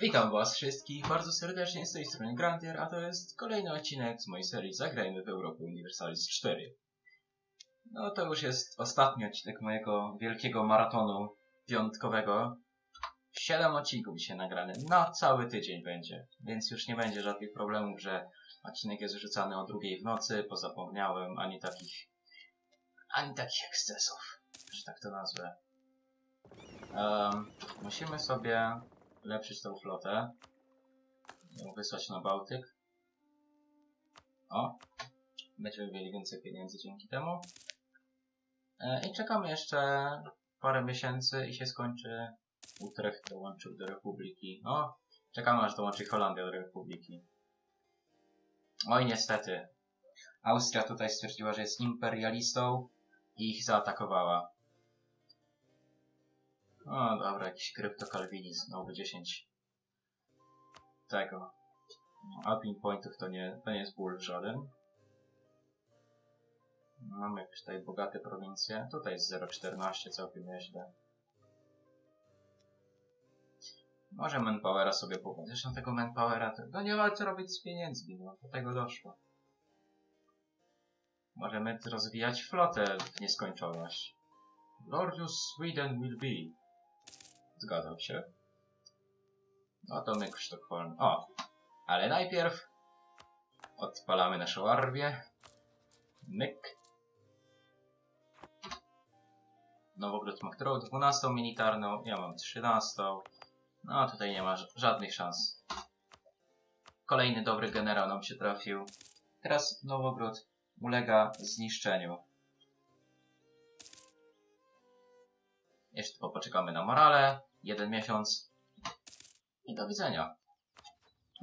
Witam was wszystkich bardzo serdecznie z tej strony Grantier, a to jest kolejny odcinek z mojej serii Zagrajmy w Europę Universalis 4. No to już jest ostatni odcinek mojego wielkiego maratonu piątkowego. Siedem odcinków dzisiaj nagrane, na cały tydzień będzie, więc już nie będzie żadnych problemów, że odcinek jest rzucany o drugiej w nocy, pozapomniałem, ani takich, ani takich ekscesów, że tak to nazwę. Em, musimy sobie ulepszyć tą flotę. Ją wysłać na Bałtyk. O! Będziemy mieli więcej pieniędzy dzięki temu. E, I czekamy jeszcze parę miesięcy i się skończy Utrecht dołączył do Republiki. O! Czekamy aż dołączy Holandia do Republiki. Oj niestety. Austria tutaj stwierdziła, że jest imperialistą i ich zaatakowała. O, dobra, jakiś kryptokalwinizm, znowu 10 tego. Admin pointów to nie, to nie jest ból żaden. Mamy jakieś tutaj bogate prowincje. Tutaj jest 0,14, całkiem nieźle. Może manpowera sobie pobrać. Zresztą tego manpowera to, to nie ma co robić z pieniędzmi, no do tego doszło. Możemy rozwijać flotę w nieskończoność. Glorious Sweden will be. Zgadzam się. No to myk w Sztokholm. O! Ale najpierw odpalamy naszą armię. Myk. Nowogród ma którą? 12 militarną, ja mam 13. No tutaj nie ma żadnych szans. Kolejny dobry generał nam się trafił. Teraz Nowogród ulega zniszczeniu. Jeszcze poczekamy na morale. Jeden miesiąc. I do widzenia.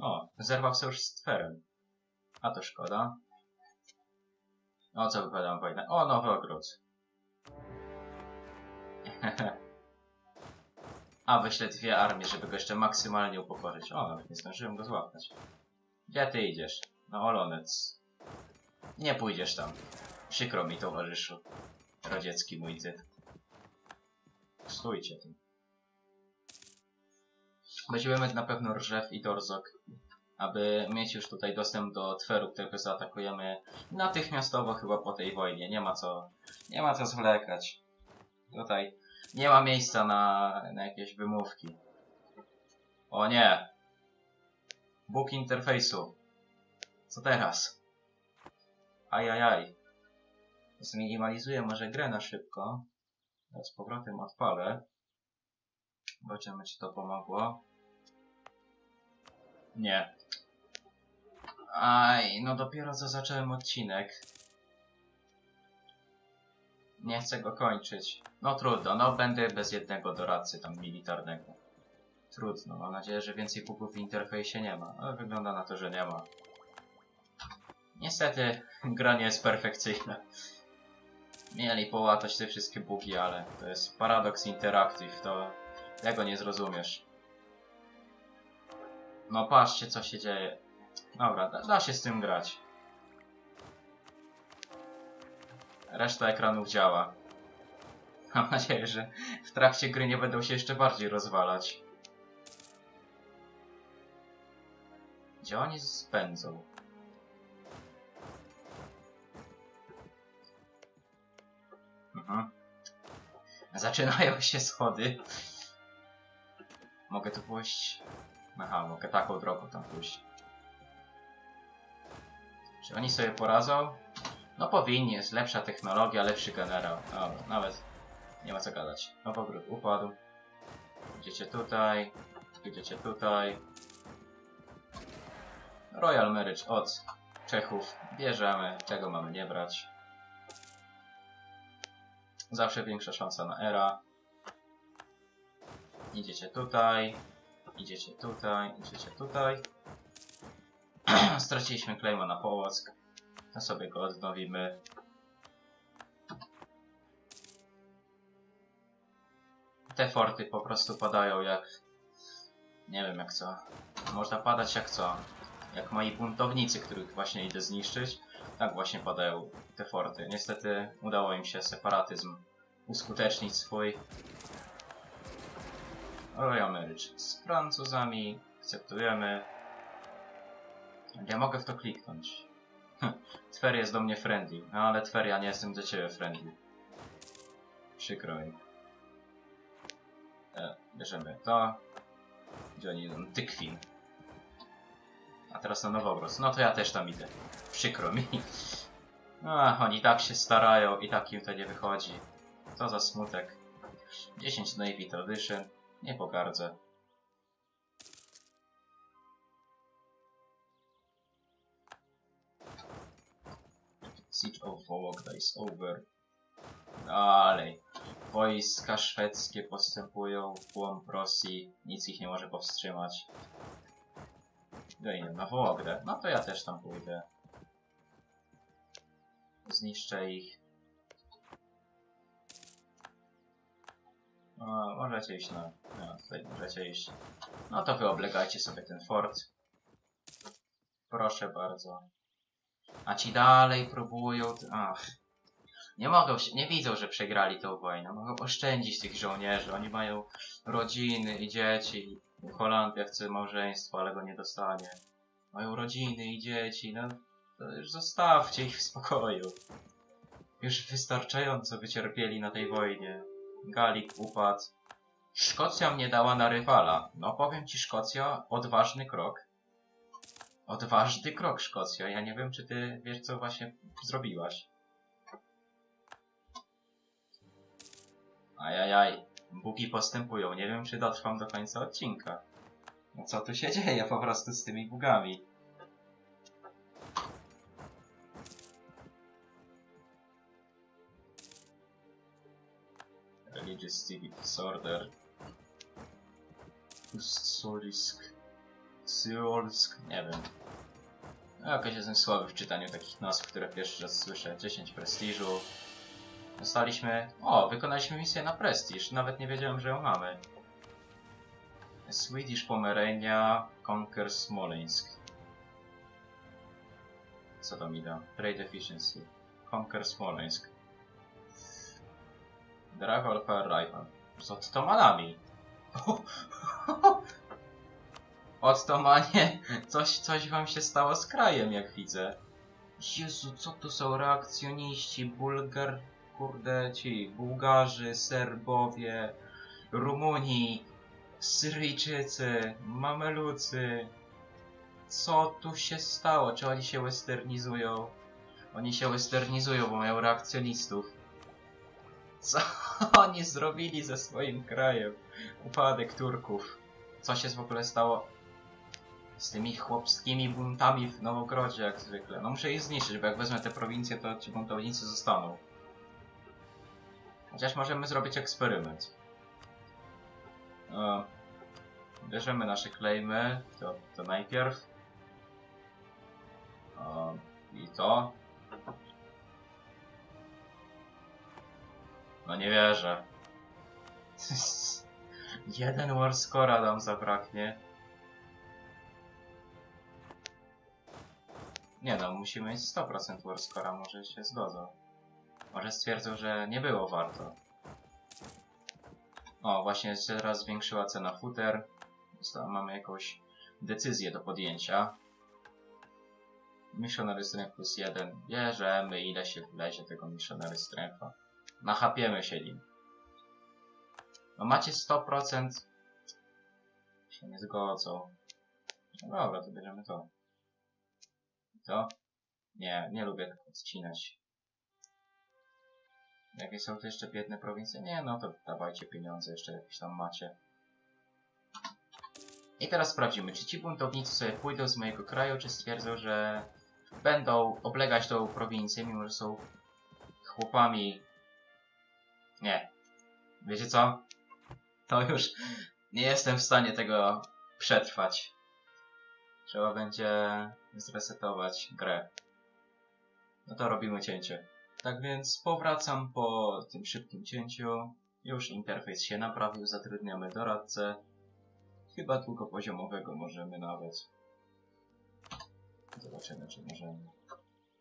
O, zerwał sojusz z Twerem. A to szkoda. O co wypowiadam wojnę? O, nowy ogród. A, wyślę dwie armie, żeby go jeszcze maksymalnie upokorzyć. O, nawet nie zdążyłem go złapać. Gdzie ty idziesz? No, Olonec. Nie pójdziesz tam. Przykro mi, towarzyszu. Radziecki mój ty. Stójcie tu. Mieć na pewno Rżew i Dorzok, aby mieć już tutaj dostęp do Tweru, którego zaatakujemy natychmiastowo chyba po tej wojnie. Nie ma co, nie ma co zwlekać. Tutaj nie ma miejsca na, na jakieś wymówki. O nie! Bóg interfejsu. Co teraz? Ajajaj. Zminimalizuję może grę na szybko. Z powrotem odpalę. Zobaczymy, czy to pomogło. Nie. Aj, no dopiero co zacząłem odcinek. Nie chcę go kończyć. No trudno, no będę bez jednego doradcy tam militarnego. Trudno, mam nadzieję, że więcej bugów w interfejsie nie ma. Ale wygląda na to, że nie ma. Niestety, gra nie jest perfekcyjna. Mieli połatać te wszystkie bugi, ale to jest Paradox Interactive, to tego nie zrozumiesz. No patrzcie co się dzieje. Dobra, da, da się z tym grać. Reszta ekranów działa. Mam nadzieję, że w trakcie gry nie będą się jeszcze bardziej rozwalać. Gdzie oni spędzą? Mhm. Zaczynają się schody. Mogę tu pójść? Aha, mogę taką drogą tam pójść. Czy oni sobie poradzą? No powinni, jest lepsza technologia, lepszy generał. Dobra, nawet nie ma co gadać. No powrót upadł. Idziecie tutaj, idziecie tutaj. Royal Marriage od Czechów. Bierzemy, czego mamy nie brać. Zawsze większa szansa na era. Idziecie tutaj, idziecie tutaj, idziecie tutaj. Straciliśmy claima na Połock. To sobie go odnowimy. Te forty po prostu padają jak... Nie wiem jak co. Można padać jak co. Jak moi buntownicy, których właśnie idę zniszczyć. Tak właśnie padają te forty. Niestety udało im się separatyzm uskutecznić swój. Royal Marriage z Francuzami. Akceptujemy. Ja mogę w to kliknąć. Hm, Twer jest do mnie friendly. No ale Twer, ja nie jestem do ciebie friendly. Przykro mi. E, bierzemy to. Gdzie oni idą? Tykwin. A teraz na Nowogród. No to ja też tam idę. Przykro mi. Ach, oni tak się starają i tak im to nie wychodzi. Co za smutek. 10 Navy Tradition. Nie pogardzę. Siege of Vologda is over. Dalej. Wojska szwedzkie postępują w głąb Rosji. Nic ich nie może powstrzymać. Idę na Wołogdę. No to ja też tam pójdę. Zniszczę ich. O, możecie iść na... No, tutaj możecie iść. No to wy oblegajcie sobie ten fort. Proszę bardzo. A ci dalej próbują... Ach. Nie mogą się, nie widzą, że przegrali tą wojnę. Mogą oszczędzić tych żołnierzy. Oni mają rodziny i dzieci. Holandia chce małżeństwa, ale go nie dostanie. Mają rodziny i dzieci, no to już zostawcie ich w spokoju. Już wystarczająco wycierpieli na tej wojnie. Galik upadł. Szkocja mnie dała na rywala. No powiem ci Szkocja, odważny krok. Odważny krok Szkocja. Ja nie wiem czy ty wiesz co właśnie zrobiłaś. Ajajaj. Bugi postępują. Nie wiem czy dotrwam do końca odcinka. No co tu się dzieje po prostu z tymi bugami? Religious Civic Disorder. Solisk. Syolsk. Nie wiem. No, jakoś jestem słaby w czytaniu takich nazw, które pierwszy raz słyszę. 10 prestiżu. Dostaliśmy... O, wykonaliśmy misję na prestiż. Nawet nie wiedziałem, że ją mamy. Swedish Pomerania Conquer Smolensk. Co to mi da? Trade Efficiency. Conquer Dragon Fire Rifle. Z Ottomanami. Ottomanie, coś, coś wam się stało z krajem, jak widzę. Jezu, co to są reakcjoniści? Bulgar... Kurde, ci Bułgarzy, Serbowie, Rumuni, Syryjczycy, Mamelucy. Co tu się stało? Czy oni się westernizują? Oni się westernizują, bo mają reakcjonistów. Co oni zrobili ze swoim krajem? Upadek Turków. Co się w ogóle stało z tymi chłopskimi buntami w Nowogrodzie, jak zwykle? No muszę ich zniszczyć, bo jak wezmę te prowincje, to ci buntownicy zostaną. Chociaż możemy zrobić eksperyment. E, bierzemy nasze claimy, to, to najpierw. I to. No nie wierzę. Jeden warscora nam zabraknie. Nie no, musimy mieć 100% warscora, może się zgodzą. Może stwierdzą, że nie było warto. O, właśnie się teraz zwiększyła cena futer. Mamy jakąś decyzję do podjęcia. Missionary Strength plus 1. Bierzemy ile się wlezie tego Missionary Strength'a. Nachapiemy się nim. No macie 100%. Się nie zgodzą. No dobra, to bierzemy to. To? Nie, nie lubię tak odcinać. Jakie są to jeszcze biedne prowincje? Nie, no to dawajcie pieniądze, jeszcze jakieś tam macie. I teraz sprawdzimy, czy ci buntownicy sobie pójdą z mojego kraju, czy stwierdzą, że będą oblegać tą prowincję, mimo że są chłopami. Nie. Wiecie co? To już nie jestem w stanie tego przetrwać. Trzeba będzie zresetować grę. No to robimy cięcie. Tak więc powracam po tym szybkim cięciu. Już interfejs się naprawił, zatrudniamy doradcę. Chyba długopoziomowego możemy nawet. Zobaczymy, czy możemy.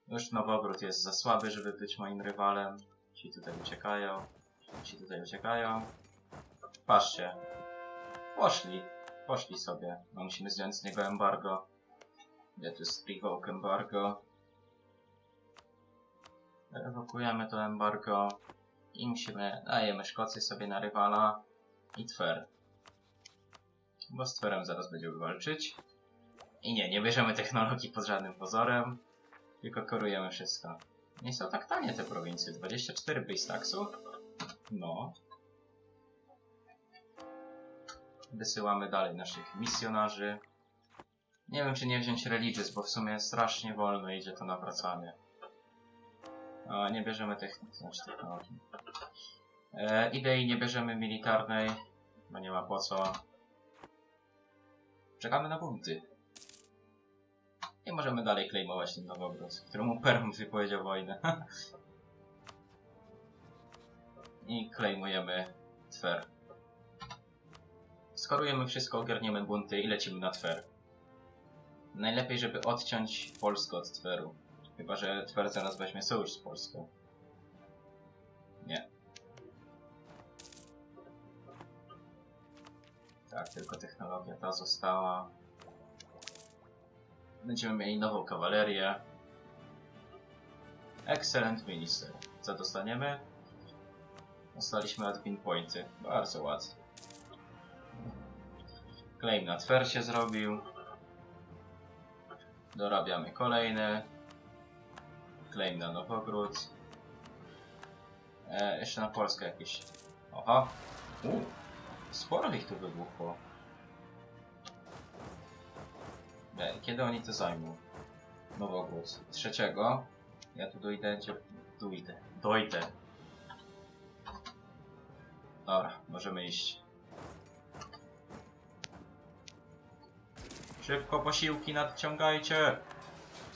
Już Nowogród jest za słaby, żeby być moim rywalem. Ci tutaj uciekają. Ci tutaj uciekają. Patrzcie. poszli. Poszli sobie. No musimy zdjąć z niego embargo. Gdzie tu jest revoke embargo? Rewokujemy to embargo. I musimy, dajemy Szkocję sobie na rywala. I Twer. Bo z Twerem zaraz będziemy walczyć. I nie, nie bierzemy technologii pod żadnym pozorem. Tylko korujemy wszystko. Nie są tak tanie te prowincje. 24 base taxu? No. Wysyłamy dalej naszych misjonarzy. Nie wiem, czy nie wziąć Religious, bo w sumie strasznie wolno idzie to nawracanie. A, nie bierzemy techniki, znaczy technologii. E, idei nie bierzemy militarnej, bo nie ma po co. Czekamy na punkty. I możemy dalej claimować ten Nowogród, któremu Perm wypowiedział wojnę. I claimujemy Twer. Skorujemy wszystko, ogarniemy bunty i lecimy na Twer. Najlepiej, żeby odciąć Polskę od Tweru. Chyba, że Twer zaraz weźmie sojusz z Polską. Nie. Tak, tylko technologia ta została. Będziemy mieli nową kawalerię. Excellent Minister. Co dostaniemy? Dostaliśmy admin pointy. Bardzo łatwo. Claim na Twer się zrobił. Dorabiamy kolejny. Claim na Nowogród. E, jeszcze na Polskę jakieś. Oha. U, sporo ich tu wybuchło. E, Kiedy oni to zajmą? Nowogród. Trzeciego. Ja tu dojdę, gdzie... Dojdę. Dojdę. Dobra, możemy iść. Szybko posiłki nadciągajcie!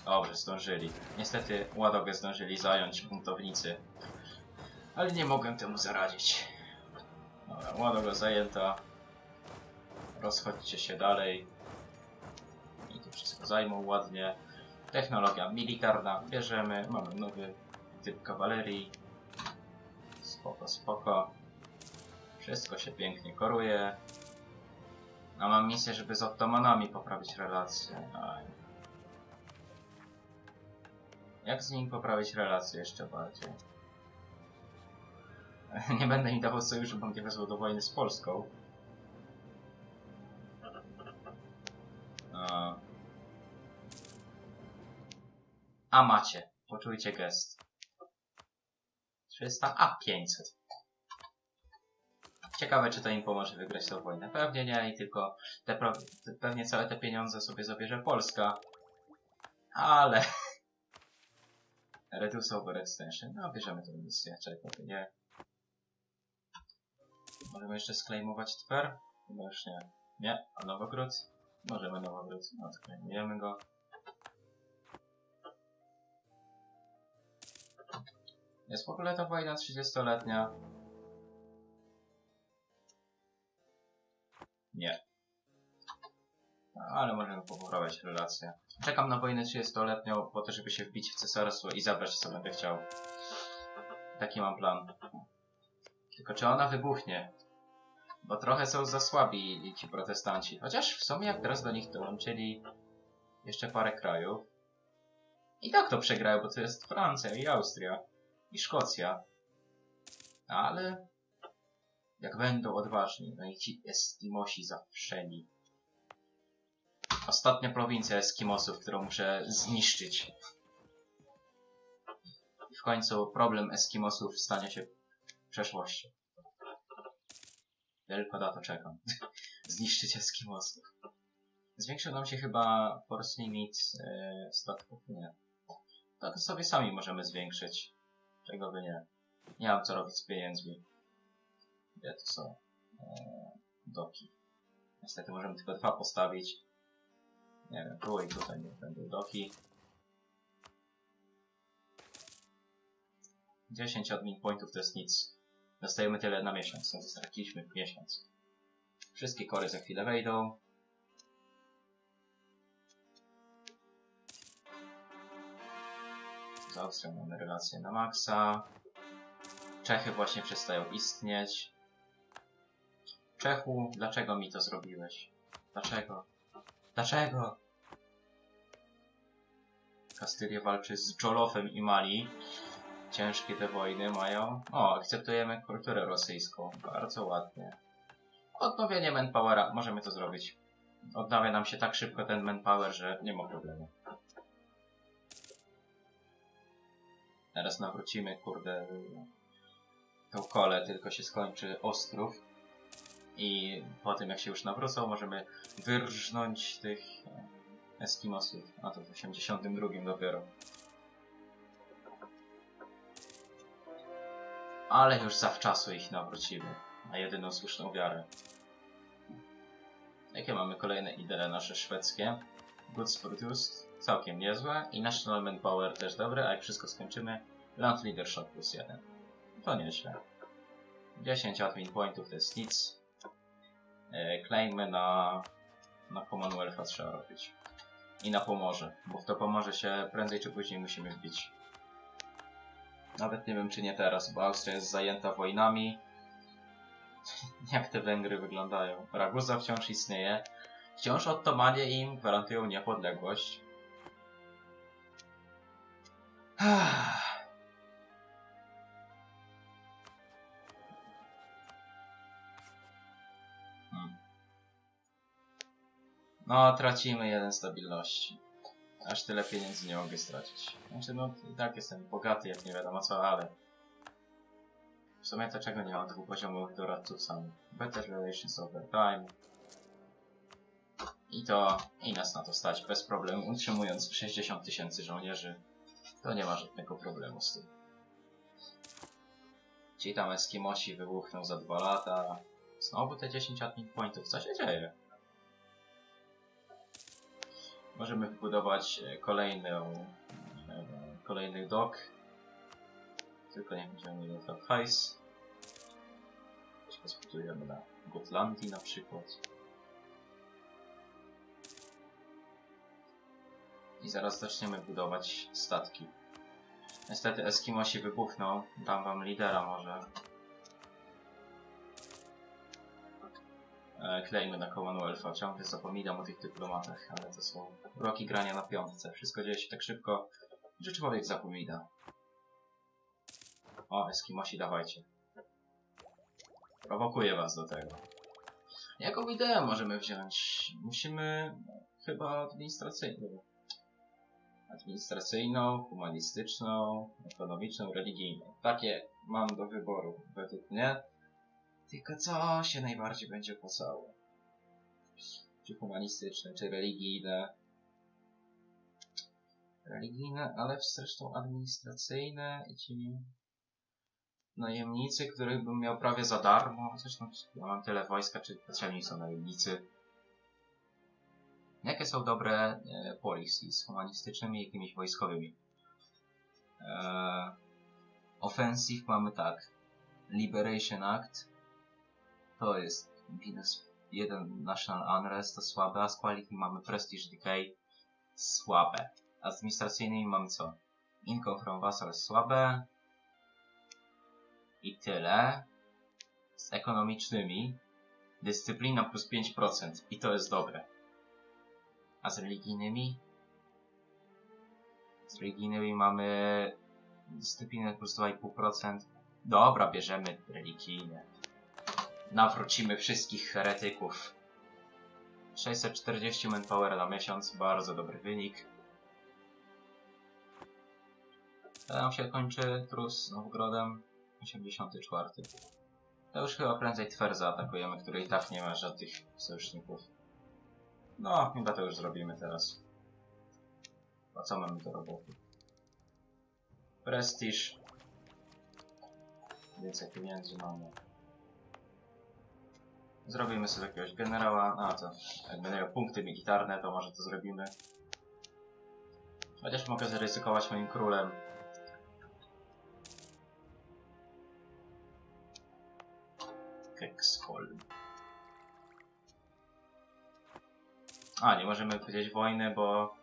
Dobrze, zdążyli. Niestety Ładogę zdążyli zająć buntownicy. Ale nie mogłem temu zaradzić. Dobra, Ładoga zajęta. Rozchodźcie się dalej. I tu wszystko zajmą ładnie. Technologia militarna bierzemy. Mamy nowy typ kawalerii. Spoko, spoko. Wszystko się pięknie koruje. A mam misję, żeby z Ottomanami poprawić relacje. Aj. Jak z nimi poprawić relacje jeszcze bardziej? Nie będę im dawał sojuszu, bo mnie wezwał do wojny z Polską. A, A macie. Poczujcie gest. 300, a 500. Ciekawe, czy to im pomoże wygrać tę wojnę. Pewnie nie i tylko te pro... pewnie całe te pieniądze sobie zabierze Polska. Ale... Reduce over extension. No, bierzemy tę misję. Czekaj, nie. Możemy jeszcze sklejmować Twer? Chyba już nie. Nie, a Nowogród? Możemy Nowogród. No, sklejmujemy go. Jest w ogóle ta wojna 30-letnia? Nie. Ale możemy poprawiać relacje. Czekam na wojnę 30-letnią po to, żeby się wbić w cesarstwo i zabrać co będę chciał. Taki mam plan. Tylko czy ona wybuchnie? Bo trochę są za słabi ci protestanci. Chociaż w sumie jak teraz do nich dołączyli jeszcze parę krajów. I tak to przegrają, bo to jest Francja i Austria. I Szkocja. Ale jak będą odważni, no i ci Eskimosi zawszeni. Ostatnia prowincja Eskimosów, którą muszę zniszczyć. I w końcu problem Eskimosów stanie się przeszłością. Tylko na to czekam. Zniszczyć Eskimosów. Zwiększył nam się chyba force limit e, statków? Nie. To, to sobie sami możemy zwiększyć. Czego by nie. Nie mam co robić z pieniędzmi. Gdzie to są? E, doki. Niestety możemy tylko dwa postawić. Nie wiem, tu i tutaj nie będą doki. 10 admin pointów to jest nic. Dostajemy tyle na miesiąc, no to straciliśmy miesiąc. Wszystkie kory za chwilę wejdą. Z Austrią mamy relację na maksa. Czechy właśnie przestają istnieć. Czechu, dlaczego mi to zrobiłeś? Dlaczego? Dlaczego? Kastylia walczy z Dżolofem i Mali. Ciężkie te wojny mają. O, akceptujemy kulturę rosyjską. Bardzo ładnie. Odnowienie manpowera. Możemy to zrobić. Odnawia nam się tak szybko ten manpower, że nie ma problemu. Teraz nawrócimy, kurde, tą kolę, tylko się skończy Ostrów. I po tym, jak się już nawrócą, możemy wyrżnąć tych Eskimosów. A to w 82 dopiero. Ale już zawczasu ich nawrócimy. Na jedyną słuszną wiarę. Jakie mamy kolejne idee nasze szwedzkie? Goods produced, całkiem niezłe. I National Manpower też dobre, a jak wszystko skończymy, Land Leadership plus 1. To nieźle. 10 admin pointów to jest nic. E, Claimy na, na Commonwealtha trzeba robić. I na Pomorze, bo w to Pomorze się prędzej czy później musimy wbić. Nawet nie wiem czy nie teraz, bo Austria jest zajęta wojnami. Jak te Węgry wyglądają? Raguza wciąż istnieje. Wciąż Ottomanie im gwarantują niepodległość. No, tracimy jeden stabilności. Aż tyle pieniędzy nie mogę stracić. Znaczy, no i tak jestem bogaty, jak nie wiadomo co, ale... W sumie to czego nie mam dwupoziomowych doradców sam. Better Relations Over Time. I to, i nas na to stać bez problemu, utrzymując 60 tysięcy żołnierzy. To nie ma żadnego problemu z tym. Ci tam Eskimosi wybuchną za dwa lata. Znowu te 10 admin pointów, co się dzieje? Możemy wybudować e, kolejną, e, kolejny dok. Tylko nie będziemy mieli to hajs. Coś zbudujemy na Gotlandii na przykład. I zaraz zaczniemy budować statki. Niestety Eskimosi wybuchną. Dam wam lidera może. Klejmy na Commonwealtha. Ciągle zapominam o tych dyplomatach, ale to są roki grania na piątce. Wszystko dzieje się tak szybko, że człowiek zapomina. O, Eskimosi, dawajcie. Prowokuję was do tego. Jaką ideę możemy wziąć? Musimy chyba administracyjną. Administracyjną, humanistyczną, ekonomiczną, religijną. Takie mam do wyboru według mnie. Tylko co się najbardziej będzie opłacało? Czy humanistyczne, czy religijne? Religijne, ale zresztą administracyjne i ci najemnicy, których bym miał prawie za darmo. Zresztą ja mam tyle wojska, czy potrzebni są najemnicy. Jakie są dobre e, policies humanistycznymi i jakimiś wojskowymi? E, offensive mamy tak. Liberation Act to jest minus 1 National Unrest, to słabe, a z Quality mamy Prestige Decay słabe. Administracyjnymi mamy co? Income from Vassals słabe, i tyle. Z ekonomicznymi dyscyplina plus 5% i to jest dobre. A z religijnymi? Z religijnymi mamy dyscyplinę plus 2,5%. Dobra, bierzemy religijne. Nawrócimy wszystkich heretyków. 640 manpower na miesiąc, bardzo dobry wynik. To się kończy trus z Nowgrodem. 84. To już chyba prędzej Twer zaatakujemy, który i tak nie ma żadnych sojuszników. No, chyba to już zrobimy teraz. A co mamy do roboty? Prestiż. Więcej pieniędzy mamy. Zrobimy sobie jakiegoś generała. A to, jak będę miał punkty militarne, to może to zrobimy. Chociaż mogę zaryzykować moim królem. Kexholm. A, nie możemy powiedzieć wojny, bo...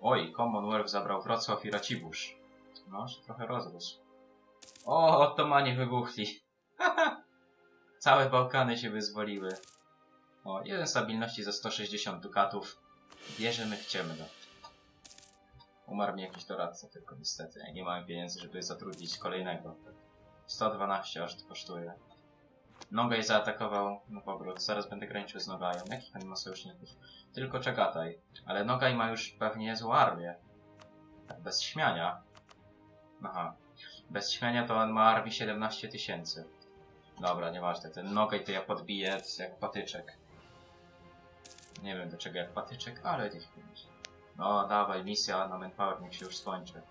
Oj, Commonwealth zabrał Wrocław i Racibórz. No, się trochę rozrósł. O, Ottomanie wybuchli. Całe Bałkany się wyzwoliły. O, jeden stabilności za 160 dukatów. Bierzemy, chcemy go. Umarł mi jakiś doradca tylko niestety. Nie mamy pieniędzy, żeby zatrudnić kolejnego. 112 aż to kosztuje. Nogaj zaatakował na powrót. Zaraz będę graniczył z Nogajem. Jakich on ma sojuszników? Tylko Czagataj. Ale Nogaj ma już pewnie niezłą armię. Tak, bez śmiania. Aha. Bez śmiania to on ma armię 17 tysięcy. Dobra, nieważne. Ten Nogaj to ja podbiję jak patyczek. Nie wiem do czego jak patyczek, ale niech będzie. No dawaj, misja na Manpower niech się już skończy.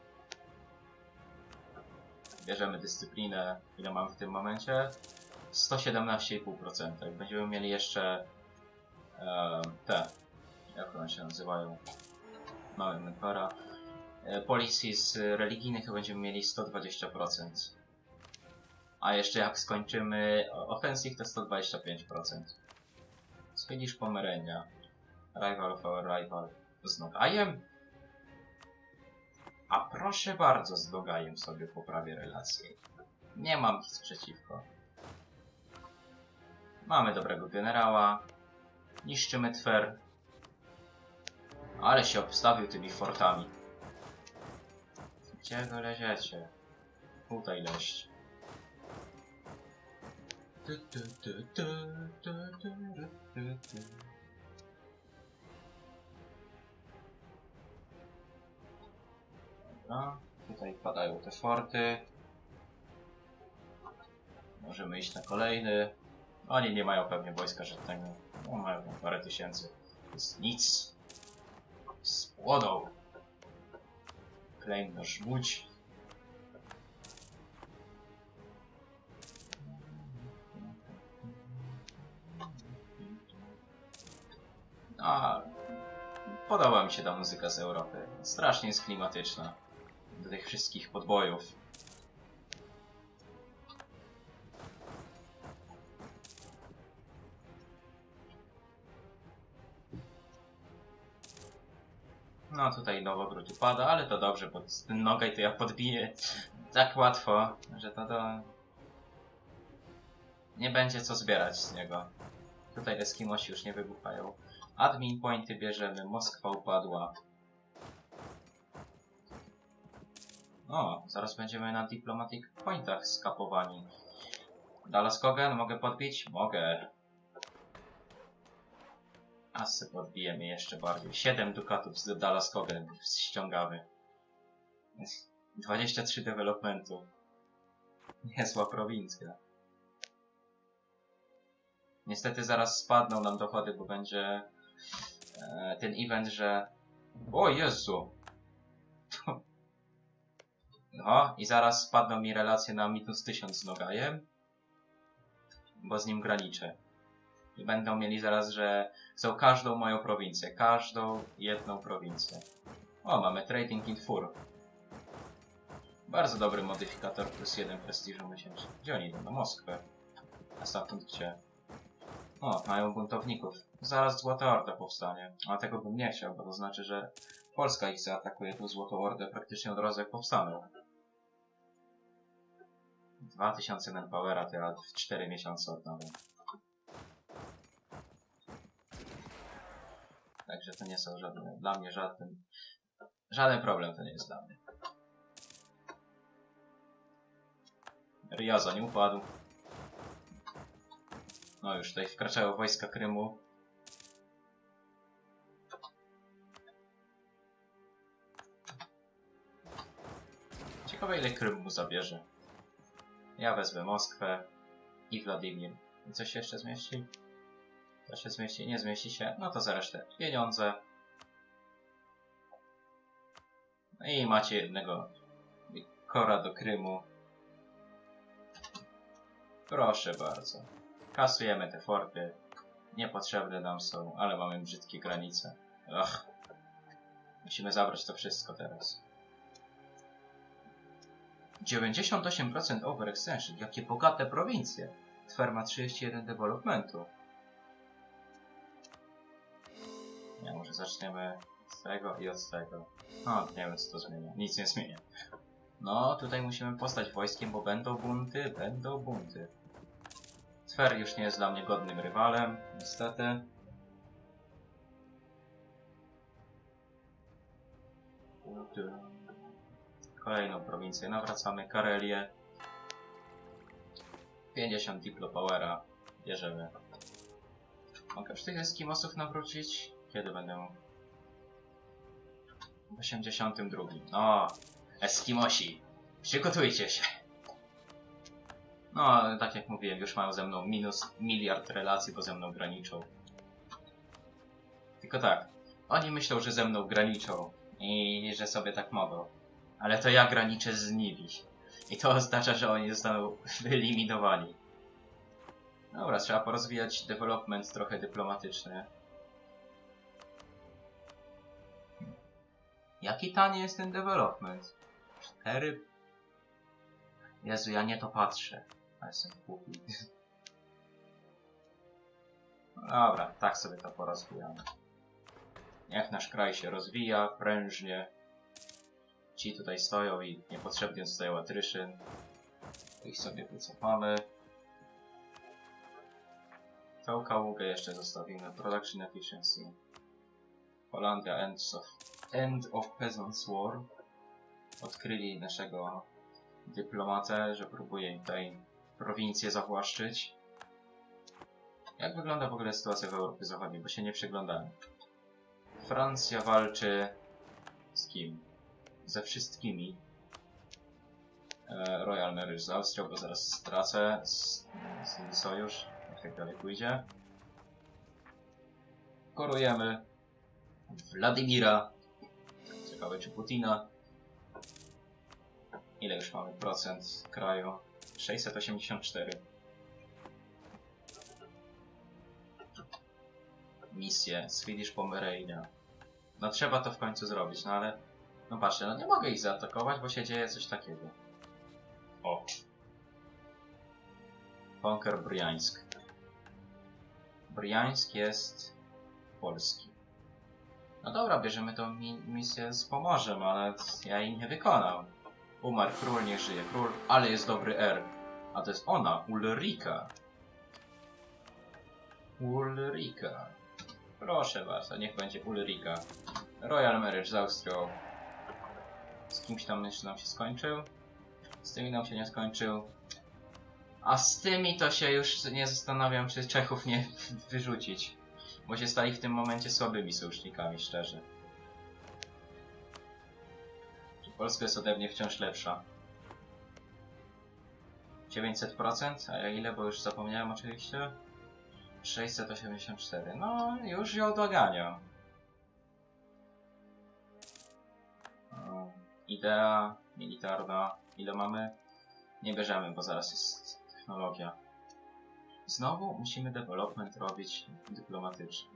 Bierzemy dyscyplinę. Ile mam w tym momencie? 117,5%. Jak będziemy mieli jeszcze e, te, jak one się nazywają? Mamy Manpowera. E, policji z religijnych to będziemy mieli 120%. A jeszcze jak skończymy offensive to 125%. Swedish Pomerania. Rival of our rival. Z Nogajem? A proszę bardzo, z Nogajem sobie poprawię relacje. Nie mam nic przeciwko. Mamy dobrego generała. Niszczymy Twer. Ale się obstawił tymi fortami. Gdzie go leziecie? Tutaj leść. Dobra, tutaj padają te forty. Możemy iść na kolejny. Oni nie mają pewnie wojska żadnego. No, mają parę tysięcy. Jest nic. Spłodą. Claim na żmudź. A, podoba mi się ta muzyka z Europy. Strasznie jest klimatyczna. Do tych wszystkich podbojów. No tutaj Nowogród upada, ale to dobrze, bo ten nogaj to ja podbiję tak łatwo, że to do... Nie będzie co zbierać z niego. Tutaj Eskimosi już nie wybuchają. Admin pointy bierzemy, Moskwa upadła. O, zaraz będziemy na Diplomatic Pointach skapowani. Dallas Kogan, mogę podbić? Mogę. Asy podbijemy jeszcze bardziej. 7 dukatów z Dallas Kogan ściągamy. 23 developmentu. Niezła prowincja. Niestety zaraz spadną nam dochody, bo będzie ten event, że... O Jezu! No i zaraz spadną mi relacje na minus 1000 z Nogajem, bo z nim graniczę. I będą mieli zaraz, że chcą każdą moją prowincję, każdą jedną prowincję. O, mamy Trading in Fur. Bardzo dobry modyfikator, plus jeden prestiżu miesięcznie. Gdzie oni idą? Na Moskwę. A stamtąd gdzie? O, mają buntowników. Zaraz Złota Orda powstanie. A tego bym nie chciał, bo to znaczy, że Polska ich zaatakuje tu Złotą Ordę praktycznie od razu jak powstaną. 2000 manpowera ja w 4 miesiące odnowię. Także to nie są żadne, dla mnie żaden, żaden problem to nie jest dla mnie. Riaza nie upadł. No już tutaj wkraczają wojska Krymu. Ciekawe ile Krym mu zabierze. Ja wezmę Moskwę i Wladimir. I coś się jeszcze zmieści? To się zmieści? Nie zmieści się? No to za resztę pieniądze. I macie jednego kora do Krymu. Proszę bardzo. Kasujemy te forty. Niepotrzebne nam są, ale mamy brzydkie granice. Ach. Musimy zabrać to wszystko teraz. 98% overextension. Jakie bogate prowincje. Twer ma 31 developmentu. Nie, może zaczniemy z tego i od tego. No, nie wiem co to zmienia. Nic nie zmienia. No, tutaj musimy postać wojskiem, bo będą bunty, będą bunty. Twer już nie jest dla mnie godnym rywalem, niestety. Kolejną prowincję nawracamy, Karelię. 50 Diplopowera bierzemy. Mogę już tych Eskimosów nawrócić? Kiedy będę? W 82. O, Eskimosi, przygotujcie się. No, tak jak mówiłem, już mają ze mną minus miliard relacji, bo ze mną graniczą. Tylko tak, oni myślą, że ze mną graniczą i że sobie tak mogą. Ale to ja graniczę z nimi. I to oznacza, że oni zostaną wyeliminowani. Dobra, trzeba porozwijać development trochę dyplomatyczny. Jaki tani jest ten development? Cztery... Jezu, ja nie to patrzę. Ale jestem głupi. Dobra, tak sobie to porozwijamy. Niech nasz kraj się rozwija prężnie. Ci tutaj stoją i niepotrzebnie dostają atryszyn. Ich sobie wycofamy. Tą kaługę jeszcze zostawimy. Production efficiency. Holandia End of, End of Peasants War. Odkryli naszego dyplomatę, że próbuje tutaj prowincję zawłaszczyć. Jak wygląda w ogóle sytuacja w Europie Zachodniej, bo się nie przyglądałem. Francja walczy z kim? Ze wszystkimi. E, Royal Marriage z Austrią, bo zaraz stracę z, z sojusz, jak tak dalej pójdzie. Korujemy Władimira. Ciekawe czy Putina. Ile już mamy procent kraju? 684. Misję Swedish Pomerania. No trzeba to w końcu zrobić, no ale... No patrzcie, no nie mogę ich zaatakować, bo się dzieje coś takiego. O. Konker Briańsk. Briańsk jest polski. No dobra, bierzemy tą mi misję z Pomorzem, ale ja jej nie wykonam. Umarł król, niech żyje król, ale jest dobry R. A to jest ona, Ulrika. Ulrika. Proszę bardzo, niech będzie Ulrika. Royal Marriage z Austrią. Z kimś tam jeszcze nam się skończył. Z tymi nam się nie skończył. A z tymi to się już nie zastanawiam, czy Czechów nie wyrzucić. Bo się stali w tym momencie słabymi sojusznikami, szczerze. Polska jest ode mnie wciąż lepsza. 900%? A ile? Bo już zapomniałem oczywiście. 684. No, już ją dogania. Idea militarna. Ile mamy? Nie bierzemy, bo zaraz jest technologia. Znowu musimy development robić dyplomatycznie.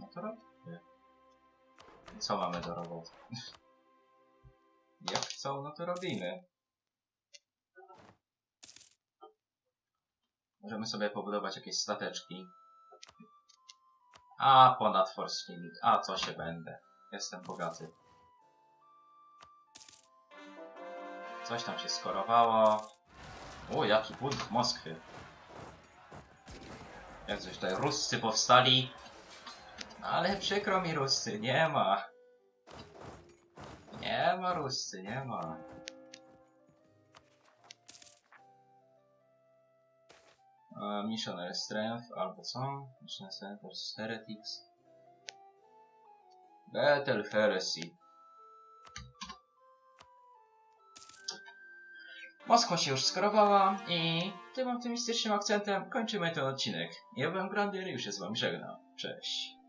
No to. Co mamy do roboty? Jak chcą, no to robimy. Możemy sobie pobudować jakieś stateczki. A, ponad force limit. A, co się będę. Jestem bogaty. Coś tam się skorowało. O, jaki bunt Moskwy. Jak coś tutaj Ruscy powstali. Ale przykro mi Ruscy, nie ma. Nie ma Ruscy, nie ma. Uh, Missionary Strength, albo co? Missionary Strength vs Heretics. Battle Heresy. Moskwa się już skorowała i tym optymistycznym akcentem kończymy ten odcinek. Ja byłem Grandier i już się z wami żegnam. Cześć.